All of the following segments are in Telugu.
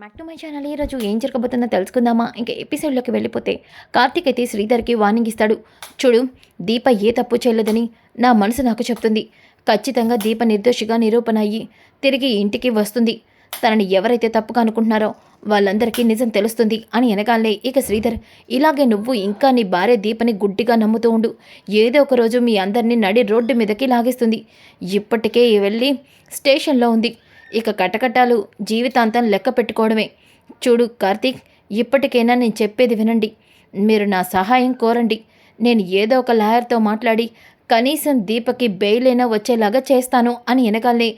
Back to my channel. ఈరోజు ఏం జరగబోతుందో తెలుసుకుందామా? ఇంకా ఎపిసోడ్లోకి వెళ్ళిపోతే కార్తీక్ అయితే శ్రీధర్కి వార్నింగ్ ఇస్తాడు. చూడు దీప ఏ తప్పు చేయలేదని నా మనసు నాకు చెప్తుంది. ఖచ్చితంగా దీప నిర్దోషిగా నిరూపణ అయ్యి తిరిగి ఇంటికి వస్తుంది. తనని ఎవరైతే తప్పుగా అనుకుంటున్నారో వాళ్ళందరికీ నిజం తెలుస్తుంది అని వెనకాలే ఇక శ్రీధర్ ఇలాగే నువ్వు ఇంకా నీ భార్య దీపని గుడ్డిగా నమ్ముతూ ఉండు. ఏదో ఒక రోజు మీ అందరినీ నడి రోడ్డు మీదకి లాగేస్తుంది. ఇప్పటికే వెళ్ళి స్టేషన్లో ఉంది. ఇక కటకటాలు జీవితాంతం లెక్క పెట్టుకోవడమే. చూడు కార్తీక్ ఇప్పటికైనా నేను చెప్పేది వినండి. మీరు నా సహాయం కోరండి. నేను ఏదో ఒక లాయర్తో మాట్లాడి కనీసం దీపకి బెయిలైనా వచ్చేలాగా చేస్తాను అని వెనకాలనే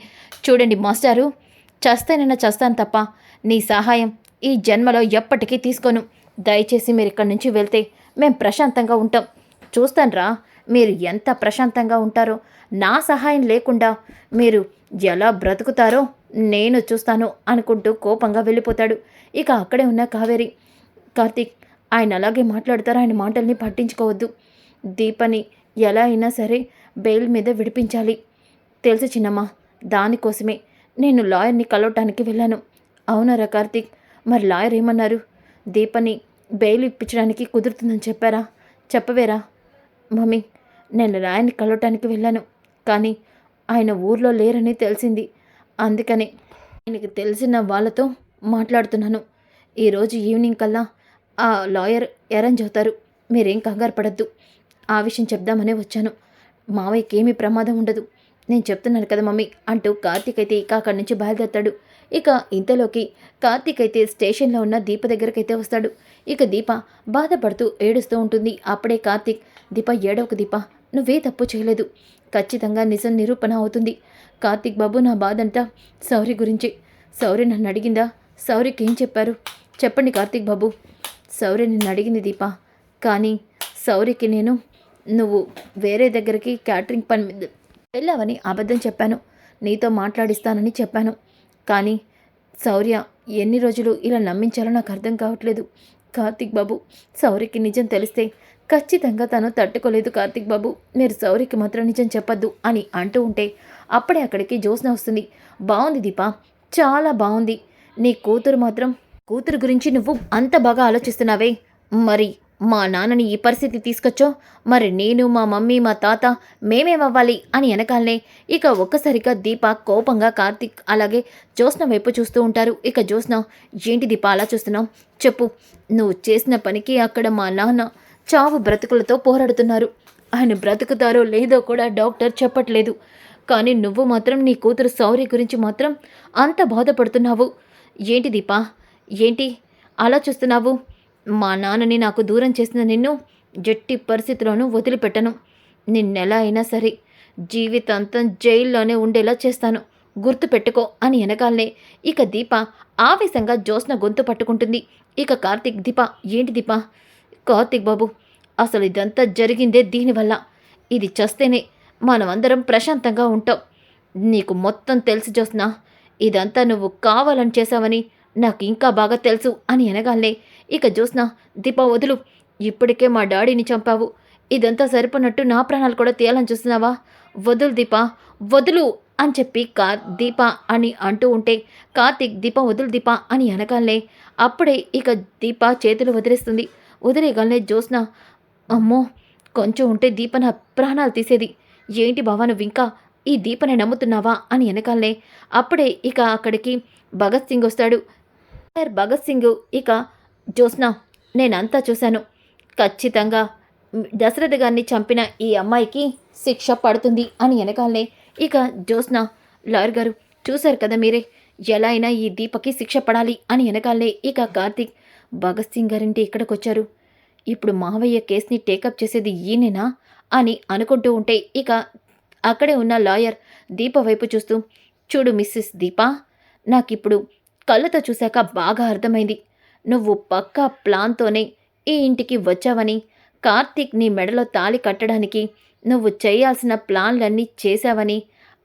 చూడండి మాస్టారు చస్తేనైనా చస్తాను తప్ప నీ సహాయం ఈ జన్మలో ఎప్పటికీ తీసుకోను. దయచేసి మీరు ఇక్కడి నుంచి వెళ్తే మేం ప్రశాంతంగా ఉంటాం. చూస్తాన్రా మీరు ఎంత ప్రశాంతంగా ఉంటారో. నా సహాయం లేకుండా మీరు ఎలా బ్రతుకుతారో నేను చూస్తాను అనుకుంటూ కోపంగా వెళ్ళిపోతాడు. ఇక అక్కడే ఉన్న కావేరి కార్తీక్ ఆయన అలాగే మాట్లాడతారు. ఆయన మాటల్ని పట్టించుకోవద్దు. దీపని ఎలా అయినా సరే బెయిల్ మీద విడిపించాలి. తెలుసు చిన్నమ్మా దానికోసమే నేను లాయర్ని కలవటానికి వెళ్ళాను. అవునరా కార్తీక్? మరి లాయర్ ఏమన్నారు? దీపని బెయిల్ ఇప్పించడానికి కుదురుతుందని చెప్పారా? చెప్పవేరా? మమ్మీ నేను లాయర్ని కలవటానికి వెళ్ళాను. కానీ ఆయన ఊర్లో లేరని తెలిసింది. అందుకని ఆయనకి తెలిసిన వాళ్ళతో మాట్లాడుతున్నాను. ఈరోజు ఈవినింగ్ కల్లా ఆ లాయర్ అరేంజ్ అవుతారు. మీరేం కంగారు పడద్దు. ఆ విషయం చెప్దామనే వచ్చాను. మావయ్యకి ఏమీ ప్రమాదం ఉండదు. నేను చెప్తున్నాను కదా మమ్మీ అంటూ కార్తీక్ అయితే ఇక అక్కడి నుంచి బయలుదేరతాడు. ఇక ఇంతలోకి కార్తీక్ అయితే స్టేషన్లో ఉన్న దీప దగ్గరకైతే వస్తాడు. ఇక దీప బాధపడుతూ ఏడుస్తూ ఉంటుంది. అప్పుడే కార్తీక్ దీప ఏడవకు దీప నువ్వే తప్పు చేయలేదు. ఖచ్చితంగా నిజం నిరూపణ అవుతుంది. కార్తీక్ బాబు నా బాధంతా సౌరి గురించి. సౌరి నన్ను అడిగిందా? సౌరికి ఏం చెప్పారు? చెప్పండి కార్తీక్ బాబు. సౌరి నిన్ను అడిగింది దీప. కానీ సౌరికి నేను నువ్వు వేరే దగ్గరికి క్యాటరింగ్ పని మీద వెళ్ళావని అబద్ధం చెప్పాను. నీతో మాట్లాడిస్తానని చెప్పాను. కానీ శౌర్య ఎన్ని రోజులు ఇలా నమ్మించాలో నాకు అర్థం కావట్లేదు. కార్తీక్ బాబు సౌరికి నిజం తెలిస్తే ఖచ్చితంగా తను తట్టుకోలేదు కార్తీక్ బాబు. మీరు సౌరికి మాత్రం నిజం చెప్పద్దు అని అంటూ ఉంటే అప్పుడే అక్కడికి జ్యోత్స్న వస్తుంది. బాగుంది దీపా. చాలా బాగుంది నీ కూతురు మాత్రం కూతురు గురించి నువ్వు అంత బాగా ఆలోచిస్తున్నావే. మరి మా నాన్నని ఈ పరిస్థితి తీసుకొచ్చో? మరి నేను మా మమ్మీ మా తాత మేమేమవ్వాలి అని వెనకాలనే ఇక ఒక్కసారిగా దీప కోపంగా కార్తిక్ అలాగే జ్యోత్స్న వైపు చూస్తూ ఉంటారు. ఇక జ్యోత్స్న ఏంటి దీప అలా చూస్తున్నావు? చెప్పు. నువ్వు చేసిన పనికి అక్కడ మా నాన్న చావు బ్రతుకులతో పోరాడుతున్నారు. ఆయన బ్రతుకుతారో లేదో కూడా డాక్టర్ చెప్పట్లేదు. కానీ నువ్వు మాత్రం నీ కూతురు సౌర్య గురించి మాత్రం అంత బాధపడుతున్నావు. ఏంటి దీపా? ఏంటి? అలా చూస్తున్నావు? మా నాన్నని నాకు దూరం చేసిన నిన్ను జట్టి పరిస్థితిలోనూ వదిలిపెట్టను. నిన్నెలా అయినా సరే జీవితాంతం జైల్లోనే ఉండేలా చేస్తాను. గుర్తుపెట్టుకో అని వెనకాలనే ఇక దీప ఆవేశంగా జ్యోత్స్న గొంతు పట్టుకుంటుంది. ఇక కార్తీక్ దీప ఏంటి దీప? కార్తీక్ బాబు అసలు ఇదంతా జరిగిందే దీనివల్ల. ఇది చస్తేనే మనమందరం ప్రశాంతంగా ఉంటాం. నీకు మొత్తం తెలిసి చూస్తున్నా ఇదంతా నువ్వు కావాలని చేశావని నాకు ఇంకా బాగా తెలుసు అని అనగానే ఇక చూసినా దీప వదులు ఇప్పటికే మా డాడీని చంపావు. ఇదంతా సరిపోనట్టు నా ప్రాణాలు కూడా తీయాలని చూస్తున్నావా? వదులు దీప వదులు అని చెప్పి కా దీప అని అంటూ ఉంటే కార్తీక్ దీప వదులు దీప అని అనగానే అప్పుడే ఇక దీప చేతులు వదిలేస్తుంది. వదిలేగానే జ్యోత్స్న అమ్మో కొంచెం ఉంటే దీప నా ప్రాణాలు తీసేది. ఏంటి బావా నువ్వు ఇంకా ఈ దీపని నమ్ముతున్నావా? అని వెనకాలనే అప్పుడే ఇక అక్కడికి భగత్ సింగ్ వస్తాడు. సార్ భగత్ సింగ్ ఇక జోస్నా నేనంతా చూశాను. ఖచ్చితంగా దశరథ గారిని చంపిన ఈ అమ్మాయికి శిక్ష పడుతుంది అని వెనకాలనే ఇక జోస్నా లాయర్ గారు చూశారు కదా మీరే ఎలా అయినా ఈ దీపకి శిక్ష పడాలి అని వెనకాలనే ఇక కార్తీక్ భగత్ సింగ్ గారింటి ఇక్కడికి వచ్చారు ఇప్పుడు మావయ్య కేసుని టేకప్ చేసేది ఈయనేనా? అని అనుకుంటూ ఉంటే ఇక అక్కడే ఉన్న లాయర్ దీప వైపు చూస్తూ చూడు మిస్సెస్ దీపా నాకిప్పుడు కళ్ళతో చూశాక బాగా అర్థమైంది. నువ్వు పక్కా ప్లాన్తోనే ఈ ఇంటికి వచ్చావని కార్తీక్ నీ మెడలో తాళి కట్టడానికి నువ్వు చేయాల్సిన ప్లాన్లన్నీ చేశావని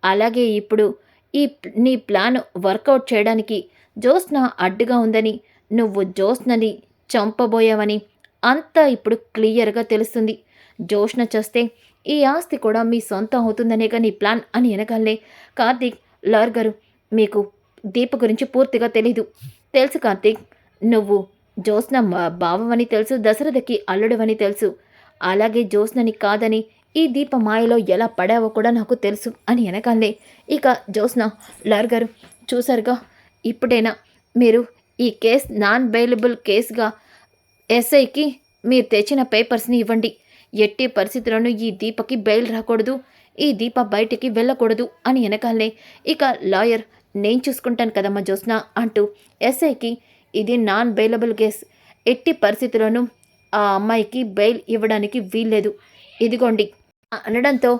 అలాగే ఇప్పుడు ఈ నీ ప్లాన్ వర్కౌట్ చేయడానికి జ్యోత్స్న అడ్డుగా ఉందని నువ్వు జ్యోత్స్నని చంపబోయావని అంతా ఇప్పుడు క్లియర్గా తెలుస్తుంది. జోష్న చేస్తే ఈ ఆస్తి కూడా మీ సొంతం అవుతుందనే కానీ ప్లాన్ అని వెనకాలే కార్తీక్ లార్ గారు మీకు దీప గురించి పూర్తిగా తెలీదు. తెలుసు కార్తీక్ నువ్వు జోస్న మా- తెలుసు దశరథకి అల్లుడవని తెలుసు. అలాగే జ్యోత్స్నని కాదని ఈ దీప మాయలో ఎలా పడావో కూడా నాకు తెలుసు అని వెనకాలే ఇక జోస్న లాయర్ గారు చూసారుగా ఇప్పుడైనా మీరు ఈ కేస్ నాన్ బెయిలబుల్ కేసుగా ఎస్ఐకి మీరు తెచ్చిన పేపర్స్ని ఇవ్వండి. ఎట్టి పరిస్థితులను ఈ దీపకి బెయిల్ రాకూడదు ఈ దీప బయటికి వెళ్ళకూడదు అని వెనకాలే. ఇక లాయర్ నేను చూసుకుంటాను కదమ్మా జ్యోత్స్న అంటూ ఎస్ఐకి ఇది నాన్ బెయిలబుల్ కేస్. ఎట్టి పరిస్థితుల్లోనూ ఆ అమ్మాయికి బెయిల్ ఇవ్వడానికి వీల్లేదు. ఇదిగోండి. అనడంతో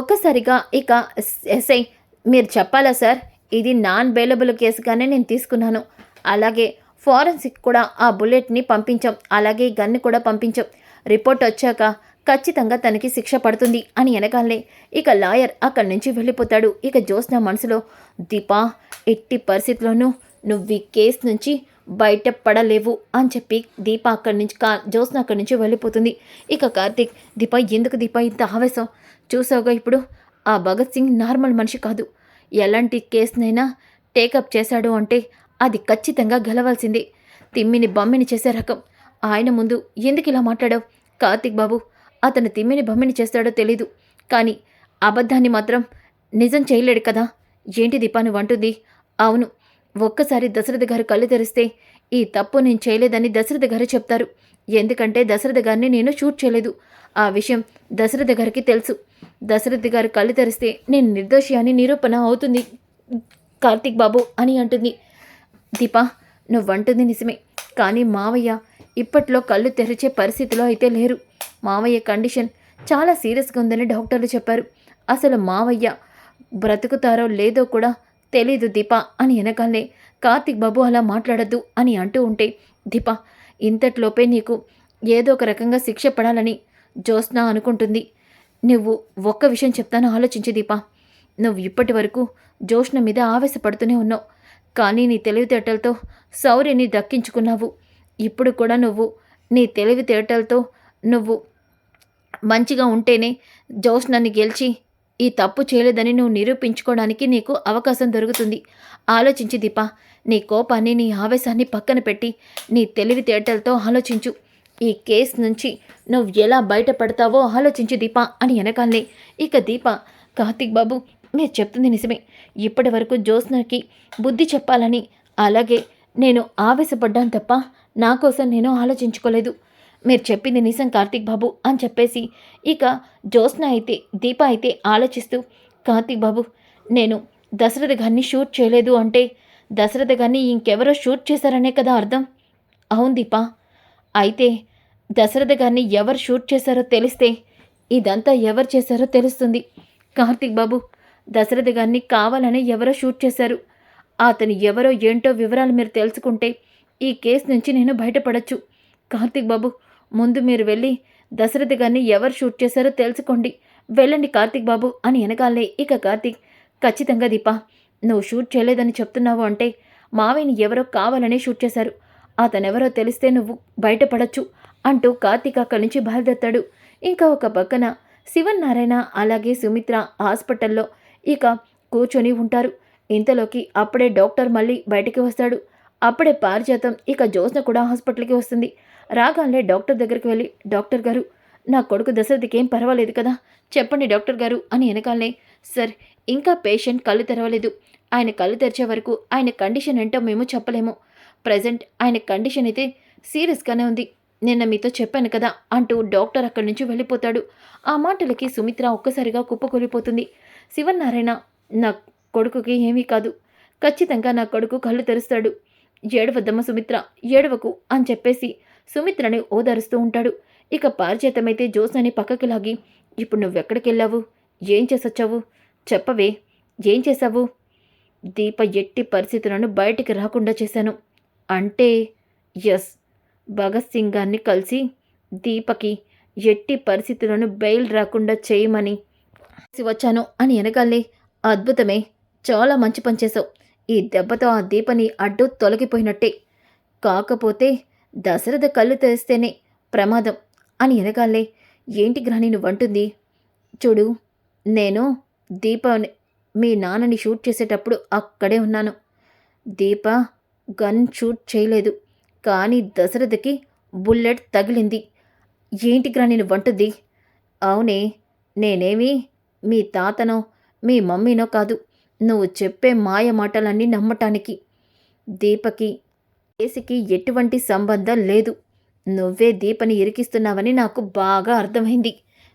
ఒక్కసారిగా ఇక ఎస్ఐ మీరు చెప్పాలా సార్? ఇది నాన్ బెయిలబుల్ కేసుగానే నేను తీసుకున్నాను. అలాగే ఫారెన్సిక్ కూడా ఆ బుల్లెట్ని పంపించాం. అలాగే గన్ను కూడా పంపించాం. రిపోర్ట్ వచ్చాక ఖచ్చితంగా తనకి శిక్ష పడుతుంది అని వెనకాలనే ఇక లాయర్ అక్కడి నుంచి వెళ్ళిపోతాడు. ఇక జ్యోత్స్న మనసులో దీపా ఎట్టి పరిస్థితుల్లోనూ నువ్వు ఈ కేసు నుంచి బయట పడలేవు అని చెప్పి దీప అక్కడి నుంచి కా జ్యోత్స్న అక్కడి నుంచి వెళ్ళిపోతుంది. ఇక కార్తీక్ దీప ఎందుకు దీప ఇంత ఆవేశం? చూసావుగా ఇప్పుడు? ఆ భగత్ సింగ్ నార్మల్ మనిషి కాదు. ఎలాంటి కేసునైనా టేకప్ చేశాడు అంటే అది ఖచ్చితంగా గెలవాల్సిందే. తిమ్మిని బమ్మిని చేసే రకం. ఆయన ముందు ఎందుకు ఇలా మాట్లాడావు? కార్తీక్ బాబు అతను తిమ్మిని బమ్మిని చేస్తాడో తెలీదు. కానీ అబద్ధాన్ని మాత్రం నిజం చేయలేడు కదా. ఏంటి దీపా నువ్వు అవును ఒక్కసారి దశరథ గారు కళ్ళు తెరిస్తే ఈ తప్పు నేను చేయలేదని దశరథ గారు చెప్తారు. ఎందుకంటే దశరథ గారిని నేను షూట్ చేయలేదు. ఆ విషయం దశరథ గారికి తెలుసు. దశరథ గారు కళ్ళు తెరిస్తే నేను నిర్దోషి అని నిరూపణ అవుతుంది. కార్తీక్ బాబు అని అంటుంది. దీపా నువ్వంటుంది నిజమే. కానీ మావయ్య ఇప్పట్లో కళ్ళు తెరిచే పరిస్థితిలో అయితే లేరు. మావయ్య కండిషన్ చాలా సీరియస్గా ఉందని డాక్టర్లు చెప్పారు. అసలు మావయ్య బ్రతుకుతారో లేదో కూడా తెలీదు దీప అని వెనకాలే కార్తీక్ బాబు అలా మాట్లాడద్దు అని అంటూ ఉంటే దీప ఇంతట్లోపే నీకు ఏదో ఒక రకంగా శిక్ష పడాలని జ్యోత్స్న అనుకుంటుంది. నువ్వు ఒక్క విషయం చెప్తాను ఆలోచించి దీప. నువ్వు ఇప్పటి వరకు జ్యోష్ణ మీద ఆవేశపడుతూనే ఉన్నావు. కానీ నీ తెలివితేటలతో సౌర్యని దక్కించుకున్నావు. ఇప్పుడు కూడా నువ్వు నీ తెలివితేటలతో నువ్వు మంచిగా ఉంటేనే జోష్నని గెలిచి ఈ తప్పు చేయలేదని నువ్వు నిరూపించుకోవడానికి నీకు అవకాశం దొరుకుతుంది. ఆలోచించి దీప. నీ కోపాన్ని నీ ఆవేశాన్ని పక్కన పెట్టి నీ తెలివితేటలతో ఆలోచించు. ఈ కేసు నుంచి నువ్వు ఎలా బయటపడతావో ఆలోచించు దీప అని వెనకాలనే ఇక దీప కార్తిక్ బాబు మీరు చెప్తుంది నిజమే. ఇప్పటి వరకు జ్యోత్స్నకి బుద్ధి చెప్పాలని అలాగే నేను ఆవేశపడ్డాను తప్ప నా కోసం నేను ఆలోచించుకోలేదు. మీరు చెప్పింది నిజం కార్తీక్ బాబు అని చెప్పేసి ఇక జ్యోత్స్న అయితే దీప అయితే ఆలోచిస్తూ కార్తీక్ బాబు నేను దశరథ గారిని షూట్ చేయలేదు అంటే దశరథ గారిని ఇంకెవరో షూట్ చేశారనే కదా అర్థం? అవును దీప. అయితే దశరథ గారిని ఎవరు షూట్ చేశారో తెలిస్తే ఇదంతా ఎవరు చేశారో తెలుస్తుంది. కార్తీక్ బాబు దశరథ గారిని కావాలని ఎవరో షూట్ చేశారు. అతను ఎవరో ఏంటో వివరాలు మీరు తెలుసుకుంటే ఈ కేసు నుంచి నేను బయటపడచ్చు. కార్తీక్ బాబు ముందు మీరు వెళ్ళి దశరథ గారిని ఎవరు షూట్ చేశారో తెలుసుకోండి. వెళ్ళండి కార్తీక్ బాబు అని వెనకాలే ఇక కార్తీక్ ఖచ్చితంగా దీపా నువ్వు షూట్ చేయలేదని చెప్తున్నావు అంటే మావిని ఎవరో కావాలని షూట్ చేశారు. అతనెవరో తెలిస్తే నువ్వు బయటపడచ్చు అంటూ కార్తీక్ అక్కడి నుంచి బయలుదేరతాడు. ఇంకా ఒక పక్కన శివన్నారాయణ అలాగే సుమిత్ర హాస్పిటల్లో ఇక కూర్చొని ఉంటారు. ఇంతలోకి అప్పుడే డాక్టర్ మళ్ళీ బయటికి వస్తాడు. అప్పుడే పారిజాతం ఇక జ్యోత్స్న కూడా హాస్పిటల్కి వస్తుంది. రాగానే డాక్టర్ దగ్గరికి వెళ్ళి డాక్టర్ గారు నా కొడుకు దశరథకి ఏం పర్వాలేదు కదా? చెప్పండి డాక్టర్ గారు అని వెనకాలనే సార్ ఇంకా పేషెంట్ కళ్ళు తెరవలేదు. ఆయన కళ్ళు తెరిచే వరకు ఆయన కండిషన్ ఏంటో మేము చెప్పలేము. ప్రజెంట్ ఆయన కండిషన్ అయితే సీరియస్గానే ఉంది. నిన్న మీతో చెప్పాను కదా అంటూ డాక్టర్ అక్కడి నుంచి వెళ్ళిపోతాడు. ఆ మాటలకి సుమిత్ర ఒక్కసారిగా కుప్పకూలిపోతుంది. శివనారాయణ నా కొడుకుకి ఏమీ కాదు. ఖచ్చితంగా నా కొడుకు కళ్ళు తెరుస్తాడు. ఏడవద్దమ్మ సుమిత్ర ఏడవకు అని చెప్పేసి సుమిత్రని ఓదారుస్తూ ఉంటాడు. ఇక పారిచేతమైతే జ్యోత్స్నని పక్కకి లాగి ఇప్పుడు నువ్వెక్కడికి వెళ్ళావు ఏం చేసొచ్చావు? చెప్పవే ఏం చేశావు? దీప ఎట్టి పరిస్థితులను బయటికి రాకుండా చేశాను. అంటే ఎస్ భగత్ సింగ్ గారిని కలిసి దీపకి ఎట్టి పరిస్థితులను బెయిల్ రాకుండా చేయమని వచ్చాను అని వెనకాలే అద్భుతమే చాలా మంచి పని చేసావు ఈ దెబ్బతో ఆ దీపని అడ్డు తొలగిపోయినట్టే. కాకపోతే దశరథ కళ్ళు తెరిస్తేనే ప్రమాదం అని వెనకాలే ఏంటి గ్రహణి నువ్వంటుంది? చూడు నేను దీప మీ నాన్నని షూట్ చేసేటప్పుడు అక్కడే ఉన్నాను. దీప గన్ షూట్ చేయలేదు కానీ దశరథకి బుల్లెట్ తగిలింది. ఏంటి గ్రాని వంటుంది అవునే నేనేమి మీ తాతనో మీ మమ్మీనో కాదు. నువ్వు చెప్పే మాయ మాటలన్నీ నమ్మటానికి. దీపకి కేసుకి ఎటువంటి సంబంధం లేదు. నువ్వే దీపని ఇరికిస్తున్నావని నాకు బాగా అర్థమైంది.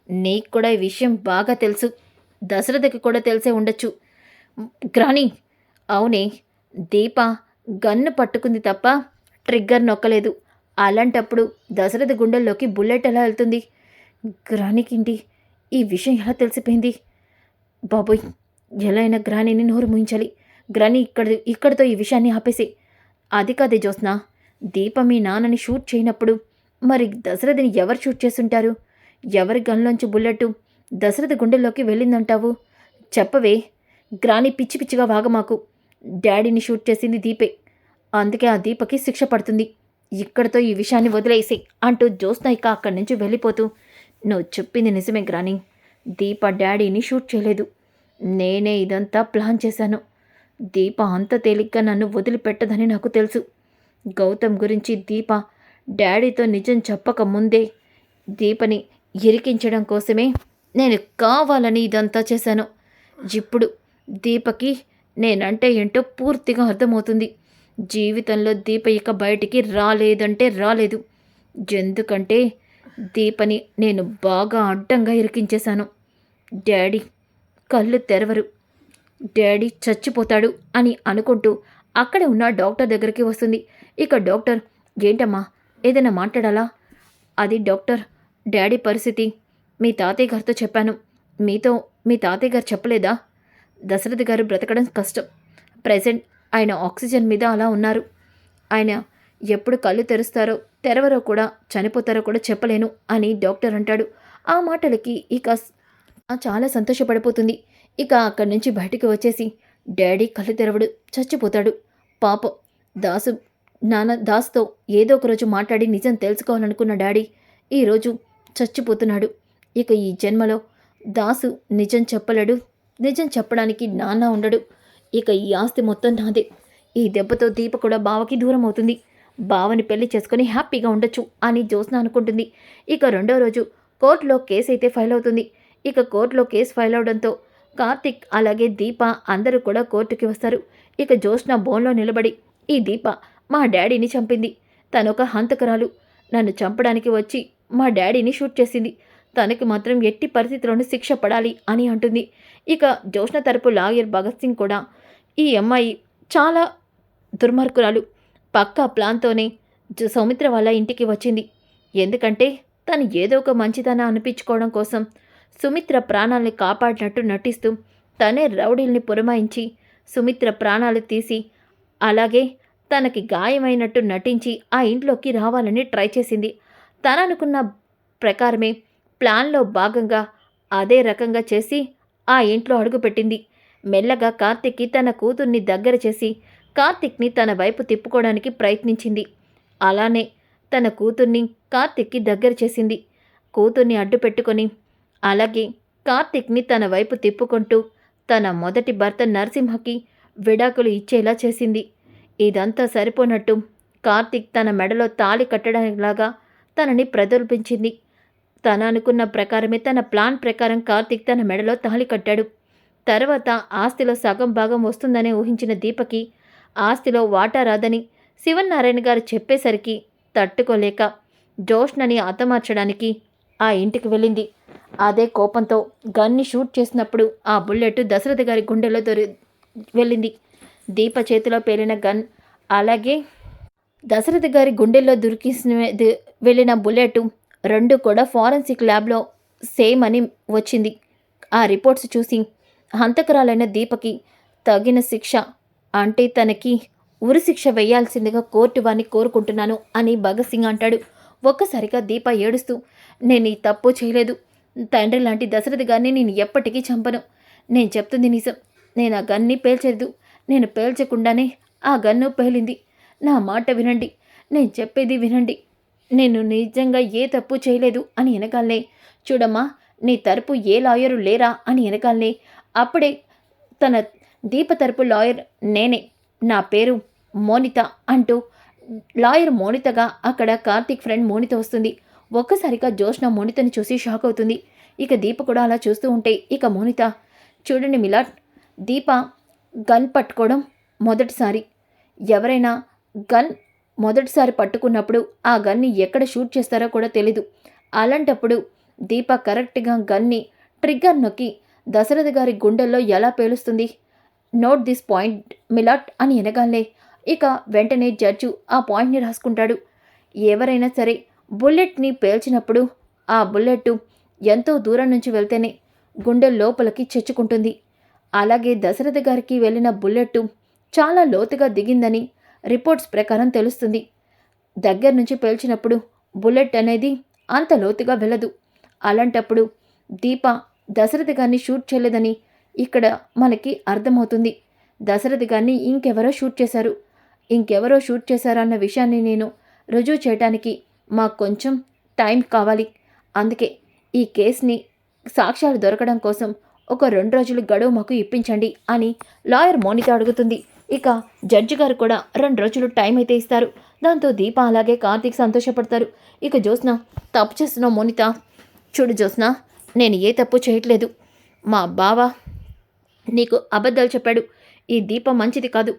నీకు కూడా ఈ విషయం బాగా తెలుసు. దశరథకి కూడా తెలిసే ఉండొచ్చు. గ్రాని అవునే దీప గన్ను పట్టుకుంది తప్ప ట్రిగ్గర్ నొక్కలేదు. అలాంటప్పుడు దశరథ గుండెల్లోకి బుల్లెట్ ఎలా వెళ్తుంది? గ్రానికింటి ఈ విషయం ఎలా తెలిసిపోయింది? బాబోయ్ ఎలా అయినా గ్రానీని నోరు ముయించాలి. గ్రాని ఇక్కడ ఇక్కడితో ఈ విషయాన్ని ఆపేసి. అది కాదే జ్యోత్స్న. దీప మీ నాన్నని షూట్ చేయనప్పుడు మరి దశరథని ఎవరు షూట్ చేసుంటారు ఎవరి గన్లోంచి బుల్లెట్ దశరథ గుండెల్లోకి వెళ్ళిందంటావు? చెప్పవే. గ్రాని పిచ్చి పిచ్చిగా వాగమాకు డాడీని షూట్ చేసింది దీపే. అందుకే ఆ దీపకి శిక్ష పడుతుంది. ఇక్కడితో ఈ విషయాన్ని వదిలేసి అంటూ జ్యోత్స్న ఇక అక్కడి నుంచి వెళ్ళిపోతూ నువ్వు చెప్పింది నిజమే గ్రాని. దీప డాడీని షూట్ చేయలేదు. నేనే ఇదంతా ప్లాన్ చేశాను. దీప అంత తేలిగ్గా నన్ను వదిలిపెట్టదని నాకు తెలుసు. గౌతమ్ గురించి దీప డాడీతో నిజం చెప్పక ముందే దీపని ఇరికించడం కోసమే నేను కావాలని ఇదంతా చేశాను. ఇప్పుడు దీపకి నేనంటే ఏంటో పూర్తిగా అర్థమవుతుంది. జీవితంలో దీప ఇక బయటికి రాలేదంటే రాలేదు. ఎందుకంటే దీపని నేను బాగా అడ్డంగా ఇరికించేశాను. డాడీ కళ్ళు తెరవరు. డాడీ చచ్చిపోతాడు అని అనుకుంటూ అక్కడే ఉన్న డాక్టర్ దగ్గరికి వస్తుంది. ఇక డాక్టర్ ఏంటమ్మా ఏదైనా మాట్లాడాలా? అది డాక్టర్ డాడీ పరిస్థితి. మీ తాతయ్య గారితో చెప్పాను. మీతో మీ తాతయ్య గారు చెప్పలేదా? దశరథ్ గారు బ్రతకడం కష్టం. ప్రజెంట్ ఆయన ఆక్సిజన్ మీద అలా ఉన్నారు. ఆయన ఎప్పుడు కళ్ళు తెరుస్తారో తెరవరో కూడా చనిపోతారో కూడా చెప్పలేను అని డాక్టర్ అంటాడు. ఆ మాటలకి ఇక చాలా సంతోషపడిపోతుంది. ఇక అక్కడి నుంచి బయటికి వచ్చేసి డాడీ కళ్ళు తెరవడు చచ్చిపోతాడు. పాపం దాసు నాన్న దాస్తో ఏదో ఒక రోజు మాట్లాడి నిజం తెలుసుకోవాలనుకున్న డాడీ ఈరోజు చచ్చిపోతున్నాడు. ఇక ఈ జన్మలో దాసు నిజం చెప్పలేడు నిజం చెప్పడానికి నాన్న ఉండడు. ఇక ఈ ఆస్తి మొత్తం నాదే. ఈ దెబ్బతో దీప కూడా బావకి దూరం అవుతుంది. బావని పెళ్ళి చేసుకుని హ్యాపీగా ఉండొచ్చు అని జ్యోత్స్న అనుకుంటుంది. ఇక రెండో రోజు కోర్టులో కేసు అయితే ఫైల్ అవుతుంది. ఇక కోర్టులో కేసు ఫైల్ అవడంతో కార్తిక్ అలాగే దీప అందరూ కూడా కోర్టుకి వస్తారు. ఇక జ్యోత్స్న బోన్లో నిలబడి ఈ దీప మా డాడీని చంపింది. తనొక హంతకురాలు. నన్ను చంపడానికి వచ్చి మా డాడీని షూట్ చేసింది. తనకి మాత్రం ఎట్టి పరిస్థితిలోనూ శిక్ష పడాలి అని అంటుంది. ఇక జ్యోత్స్న తరపు లాయర్ భగత్ సింగ్ కూడా ఈ అమ్మాయి చాలా దుర్మార్గురాలు. పక్కా ప్లాన్తోనే సౌమిత్ర వాళ్ళ ఇంటికి వచ్చింది. ఎందుకంటే తను ఏదో ఒక మంచిదన అనిపించుకోవడం కోసం సుమిత్ర ప్రాణాల్ని కాపాడినట్టు నటిస్తూ తనే రౌడీల్ని పురమాయించి సుమిత్ర ప్రాణాలు తీసి అలాగే తనకి గాయమైనట్టు నటించి ఆ ఇంట్లోకి రావాలని ట్రై చేసింది. తననుకున్న ప్రకారమే ప్లాన్లో భాగంగా అదే రకంగా చేసి ఆ ఇంట్లో అడుగుపెట్టింది. మెల్లగా కార్తిక్కి తన కూతుర్ని దగ్గర చేసి కార్తిక్ని తన వైపు తిప్పుకోవడానికి ప్రయత్నించింది. అలానే తన కూతుర్ని కార్తిక్కి దగ్గర చేసింది. కూతుర్ని అడ్డు పెట్టుకొని అలాగే కార్తిక్ని తన వైపు తిప్పుకుంటూ తన మొదటి భర్త నరసింహకి విడాకులు ఇచ్చేలా చేసింది. ఇదంతా సరిపోనట్టు కార్తిక్ తన మెడలో తాళి కట్టడంలాగా తనని ప్రదర్పించింది తన అనుకున్న ప్రకారమే తన ప్లాన్ ప్రకారం కార్తిక్ తన మెడలో తాళి కట్టాడు. తర్వాత ఆస్తిలో సగం భాగం వస్తుందనే ఊహించిన దీపకి ఆస్తిలో వాటా రాదని శివనారాయణ గారు చెప్పేసరికి తట్టుకోలేక జోష్నని అతమార్చడానికి ఆ ఇంటికి వెళ్ళింది. అదే కోపంతో గన్ని షూట్ చేసినప్పుడు ఆ బుల్లెట్ దశరథ గారి గుండెలో దొరి వెళ్ళింది. దీప చేతిలో పేలిన గన్ అలాగే దశరథ గారి గుండెల్లో దురికిసిన వెళ్ళిన బుల్లెట్ రెండు కూడా ఫారెన్సిక్ ల్యాబ్లో సేమ్ అని వచ్చింది. ఆ రిపోర్ట్స్ చూసి హంతకురాలైన దీపకి తగిన శిక్ష అంటే తనకి ఉరి శిక్ష వేయాల్సిందిగా కోర్టు వారిని కోరుకుంటున్నాను అని భగత్ సింగ్ అంటాడు. ఒక్కసారిగా దీప ఏడుస్తూ నేను ఈ తప్పు చేయలేదు. తండ్రి లాంటి దశరథ గారిని నేను ఎప్పటికీ చంపను. నేను చెప్తుంది నిజం నేను ఆ గన్ని పేల్చలేదు. నేను పేల్చకుండానే ఆ గన్ను పేలింది. నా మాట వినండి. నేను చెప్పేది వినండి. నేను నిజంగా ఏ తప్పు చేయలేదు అని వెనకాలనే చూడమ్మా నీ తరపు ఏ లాయరు లేరా అని వెనకాలనే అప్పుడే తన దీప తరపు లాయర్ నేనే. నా పేరు మోనిత అంటూ లాయర్ మోనితగా అక్కడ కార్తీక్ ఫ్రెండ్ మోనిత వస్తుంది. ఒక్కసారిగా జోష్న మోనితని చూసి షాక్ అవుతుంది. ఇక దీప కూడా అలా చూస్తూ ఉంటే ఇక మోనిత చూడండి మిలాట్ దీప గన్ పట్టుకోవడం మొదటిసారి. ఎవరైనా గన్ మొదటిసారి పట్టుకున్నప్పుడు ఆ గన్ని ఎక్కడ షూట్ చేస్తారో కూడా తెలీదు. అలాంటప్పుడు దీప కరెక్ట్గా గన్ని ట్రిగ్గర్ నొక్కి దశరథ గారి గుండెల్లో ఎలా పేలుస్తుంది? నోట్ దిస్ పాయింట్ మిలాట్ అని ఎనగాలే. ఇక వెంటనే జడ్జు ఆ పాయింట్ని రాసుకుంటాడు. ఎవరైనా సరే బుల్లెట్ని పేల్చినప్పుడు ఆ బుల్లెట్ ఎంతో దూరం నుంచి వెళ్తేనే గుండె లోపలికి చెచ్చుకుంటుంది. అలాగే దశరథ గారికి వెళ్ళిన బుల్లెట్ చాలా లోతుగా దిగిందని రిపోర్ట్స్ ప్రకారం తెలుస్తుంది. దగ్గర నుంచి పేల్చినప్పుడు బుల్లెట్ అనేది అంత లోతుగా వెళ్ళదు. అలాంటప్పుడు దీప దశరథ గారిని షూట్ చేయలేదని ఇక్కడ మనకి అర్థమవుతుంది. దశరథ గారిని ఇంకెవరో షూట్ చేశారు. ఇంకెవరో షూట్ చేశారన్న విషయాన్ని నేను రుజువు చేయడానికి మాకు కొంచెం టైం కావాలి. అందుకే ఈ కేసుని సాక్ష్యాలు దొరకడం కోసం ఒక రెండు రోజులు గడువు మాకు ఇప్పించండి అని లాయర్ మోనిత అడుగుతుంది. ఇక జడ్జి గారు కూడా రెండు రోజులు టైం అయితే ఇస్తారు. దాంతో దీప అలాగే కార్తీక్ సంతోషపడతారు. ఇక జ్యోత్స్న తప్పు చేస్తున్నావు మోనిత చూడు జ్యోత్స్న నేను ఏ తప్పు చేయట్లేదు. మా బావ నీకు అబద్ధాలు చెప్పాడు. ఈ దీపం మంచిది కాదు.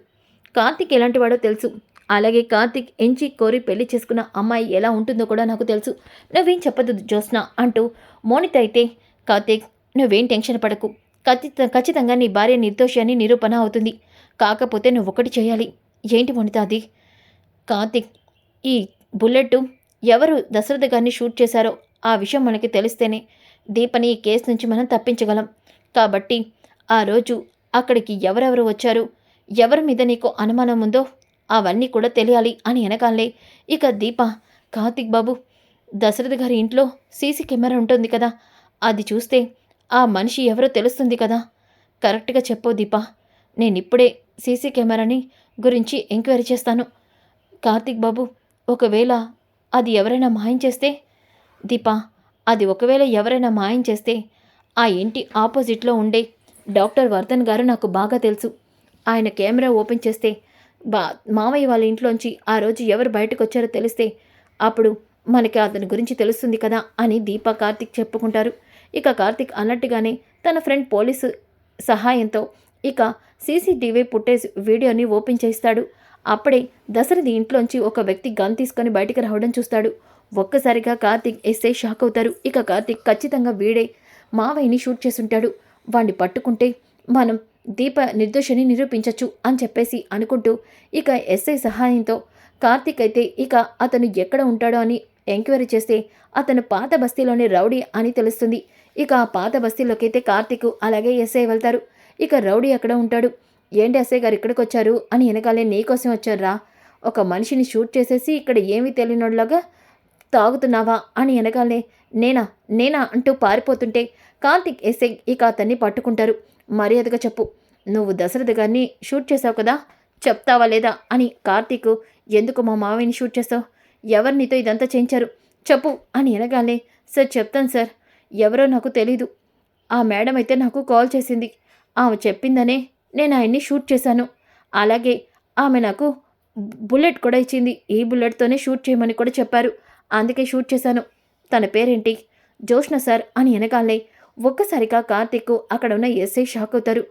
కార్తీక్ ఎలాంటి వాడో తెలుసు. అలాగే కార్తిక్ ఎంచి కోరి పెళ్ళి చేసుకున్న అమ్మాయి ఎలా ఉంటుందో కూడా నాకు తెలుసు. నువ్వేం చెప్పదు జ్యోత్స్న అంటూ మోనిత అయితే కార్తిక్ నువ్వేం టెన్షన్ పడకు. ఖచ్చిత ఖచ్చితంగా నీ భార్య నిర్దోషి అని నిరూపణ అవుతుంది. కాకపోతే నువ్వు ఒకటి చేయాలి. ఏంటి మోనిత అది? కార్తిక్ ఈ బుల్లెట్ ఎవరు దశరథ గారిని షూట్ చేశారో ఆ విషయం మనకి తెలిస్తేనే దీపని ఈ కేసు నుంచి మనం తప్పించగలం. కాబట్టి ఆ రోజు అక్కడికి ఎవరెవరు వచ్చారు? ఎవరి మీద నీకు అనుమానం ఉందో అవన్నీ కూడా తెలియాలి అని వెనకాలే ఇక దీప కార్తిక్ బాబు దశరథ గారి ఇంట్లో సీసీ కెమెరా ఉంటుంది కదా. అది చూస్తే ఆ మనిషి ఎవరో తెలుస్తుంది కదా. కరెక్ట్గా చెప్పు దీప. నేను ఇప్పుడే సీసీ కెమెరాని గురించి ఎంక్వైరీ చేస్తాను. కార్తిక్ బాబు ఒకవేళ అది ఎవరైనా మాయం చేస్తే? దీప అది ఒకవేళ ఎవరైనా మాయం చేస్తే ఆ ఇంటి ఆపోజిట్లో ఉండే డాక్టర్ వర్ధన్ గారు నాకు బాగా తెలుసు. ఆయన కెమెరా ఓపెన్ చేస్తే బా మామయ్య వాళ్ళ ఇంట్లోంచి ఆ రోజు ఎవరు బయటకు వచ్చారో తెలిస్తే అప్పుడు మనకి అతని గురించి తెలుస్తుంది కదా అని దీప కార్తిక్ చెప్పుకుంటారు. ఇక కార్తిక్ అన్నట్టుగానే తన ఫ్రెండ్ పోలీసు సహాయంతో ఇక సీసీటీవీ ఫుటేజ్ వీడియోని ఓపెన్ చేస్తాడు అప్పుడే దశరథి ఇంట్లోంచి ఒక వ్యక్తి గన్ తీసుకొని బయటికి రావడం చూస్తాడు. ఒక్కసారిగా కార్తిక్ ఎస్ఐ షాక్ అవుతారు. ఇక కార్తిక్ ఖచ్చితంగా వీడే మావయ్యని షూట్ చేసుంటాడు వాణ్ణి పట్టుకుంటే మనం దీప నిర్దోషిని నిరూపించచ్చు అని చెప్పేసి అనుకుంటూ ఇక ఎస్ఐ సహాయంతో కార్తీక్ అయితే ఇక అతను ఎక్కడ ఉంటాడో అని ఎంక్వైరీ చేస్తే అతను పాత బస్తీలోని రౌడీ అని తెలుస్తుంది. ఇక ఆ పాత బస్తీలోకి అయితే కార్తీక్ అలాగే ఎస్ఐ వెళ్తారు. ఇక రౌడీ ఎక్కడ ఉంటాడు? ఏంటి ఎస్ఐ గారు ఇక్కడికి వచ్చారు? అని వెనకాలే నీకోసం వచ్చారా? ఒక మనిషిని షూట్ చేసేసి ఇక్కడ ఏమీ తెలియనోళ్ళగా తాగుతున్నావా? అని వెనకాలే నేనా? నేనా? అంటూ పారిపోతుంటే కార్తిక్ ఎస్ఐ ఇక అతన్ని పట్టుకుంటారు. మర్యాదగా చెప్పు. నువ్వు దశరథ గారిని షూట్ చేసావు కదా చెప్తావా లేదా అని కార్తీక్ ఎందుకు మా మావయ్యని షూట్ చేస్తావు? ఎవరు నీతో ఇదంతా చేయించారు? చెప్పు అని అనగానే సార్ చెప్తాను సార్. ఎవరో నాకు తెలీదు. ఆ మేడం అయితే నాకు కాల్ చేసింది. ఆమె చెప్పిందనే నేను ఆయన్ని షూట్ చేశాను. అలాగే ఆమె నాకు బుల్లెట్ కూడా ఇచ్చింది. ఈ బుల్లెట్తోనే షూట్ చేయమని కూడా చెప్పారు. అందుకే షూట్ చేశాను. తన పేరేంటి? జోష్న సార్ అని ఎనగాలే ఒక్కసారిగా కార్తీక్ అక్కడ ఉన్న ఎస్ఐ షాక్ అవుతారు.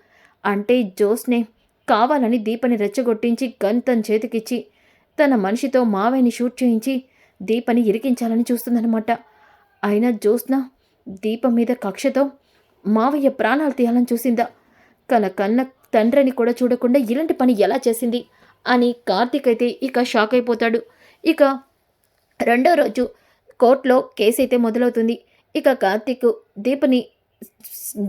అంటే జోస్నే కావాలని దీపని రెచ్చగొట్టించి గన్ తన చేతికిచ్చి తన మనిషితో మావయ్యని షూట్ చేయించి దీపని ఇరికించాలని చూస్తుందన్నమాట. అయినా జోస్న దీపం మీద కక్షతో మావయ్య ప్రాణాలు తీయాలని చూసిందా? కన కన్న తండ్రిని కూడా చూడకుండా ఇలాంటి పని ఎలా చేసింది? అని కార్తీక్ అయితే ఇక షాక్ అయిపోతాడు. ఇక రెండో రోజు కోర్టులో కేసు అయితే మొదలవుతుంది. ఇక కార్తీక్ దీపని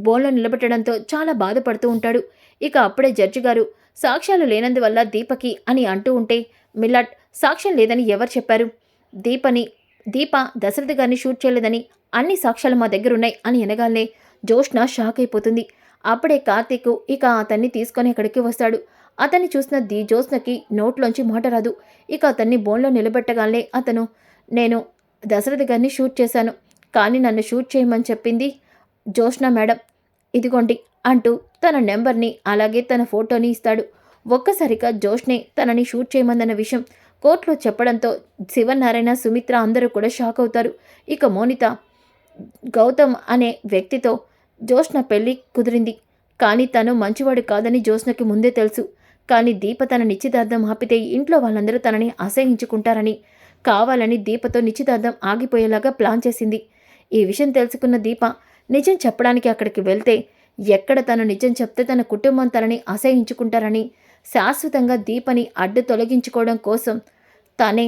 బోన్లో నిలబెట్టడంతో చాలా బాధపడుతూ ఉంటాడు. ఇక అప్పుడే జడ్జి గారు సాక్ష్యాలు లేనందువల్ల దీపకి అని అంటూ ఉంటే మిల్లట్ సాక్ష్యం లేదని ఎవరు చెప్పారు? దీపని దీప దశరథ గారిని షూట్ చేయలేదని అన్ని సాక్ష్యాలు మా దగ్గర ఉన్నాయి అని అనగానే జోష్న షాక్ అయిపోతుంది. అప్పుడే కార్తీక్ ఇక అతన్ని తీసుకొని అక్కడికి వస్తాడు. అతన్ని చూసిన ది జోస్నకి నోట్లోంచి మాట రాదు. ఇక అతన్ని బోన్లో నిలబెట్టగానే అతను నేను దశరథ గారిని షూట్ చేశాను. కానీ నన్ను షూట్ చేయమని చెప్పింది జోష్న మేడం. ఇదిగోండి అంటూ తన నెంబర్ని అలాగే తన ఫోటోని ఇస్తాడు. ఒక్కసారిగా జోష్నే తనని షూట్ చేయమందన్న విషయం కోర్టులో చెప్పడంతో శివనారాయణ సుమిత్ర అందరూ కూడా షాక్ అవుతారు. ఇక మోనిత గౌతమ్ అనే వ్యక్తితో జోష్న పెళ్ళి కుదిరింది. కానీ తను మంచివాడు కాదని జోష్నకి ముందే తెలుసు. కానీ దీప తన నిశ్చితార్థం ఆపితే ఇంట్లో వాళ్ళందరూ తనని అసహించుకుంటారని కావాలని దీపతో నిశ్చితార్థం ఆగిపోయేలాగా ప్లాన్ చేసింది. ఈ విషయం తెలుసుకున్న దీప నిజం చెప్పడానికి అక్కడికి వెళ్తే ఎక్కడ తను నిజం చెప్తే తన కుటుంబం తనని అసహించుకుంటారని శాశ్వతంగా దీపని అడ్డు తొలగించుకోవడం కోసం తనే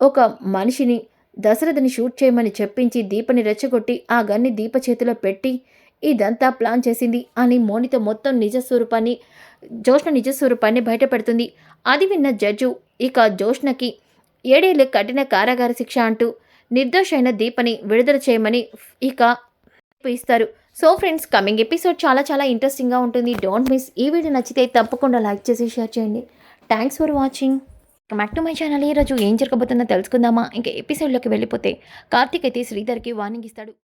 ఒక మనిషిని దశరథని షూట్ చేయమని చెప్పించి దీపని రెచ్చగొట్టి ఆ గన్ని దీప చేతిలో పెట్టి ఇదంతా ప్లాన్ చేసింది అని మోనిత మొత్తం నిజ స్వరూపాన్ని నిజస్వరూపాన్ని నిజ స్వరూపాన్ని బయటపెడుతుంది. అది విన్న జడ్జు ఇక జోష్ణకి ఏడేళ్ళు కఠిన కారాగార శిక్ష అంటూ నిర్దోషైన దీపని విడుదల చేయమని ఇక ఇస్తారు. సో ఫ్రెండ్స్ కమింగ్ ఎపిసోడ్ చాలా చాలా ఇంట్రెస్టింగ్గా ఉంటుంది. డోంట్ మిస్ ఈ వీడియో నచ్చితే తప్పకుండా లైక్ చేసి షేర్ చేయండి. Thanks for watching back to my channel ఈరోజు ఏం జరగబోతుందో తెలుసుకుందామా? ఇంకా ఎపిసోడ్లోకి వెళ్ళిపోతే కార్తీక్ అయితే శ్రీధర్కి వార్నింగ్ ఇస్తాడు.